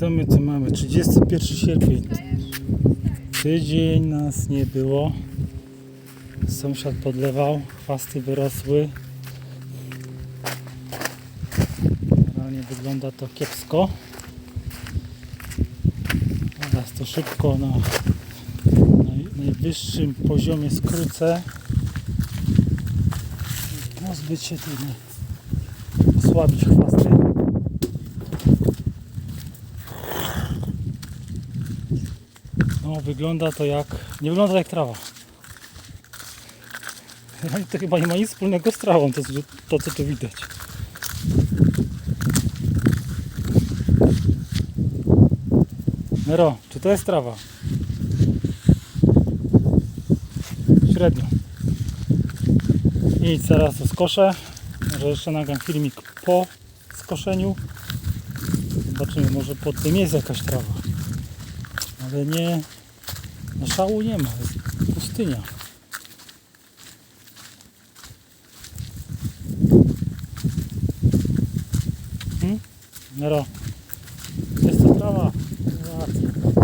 Co my tu mamy? 31 sierpień. Tydzień nas nie było. Sąsiad podlewał, chwasty wyrosły. Generalnie wygląda to kiepsko. Teraz to szybko na naj, najwyższym poziomie skrócę. Pozbyć się nie- osłabić chwasty. No, wygląda to jak. Nie wygląda jak trawa. Ale To chyba nie ma nic wspólnego z trawą, to, to co tu widać. Nero, czy to jest trawa? Średnio. I zaraz to skoszę. Może jeszcze nagram filmik po skoszeniu. Zobaczymy, może pod tym jest jakaś trawa. Ale nie. No szału nie ma, jest pustynia. Hmm? Nero, jest to trawa. Racja.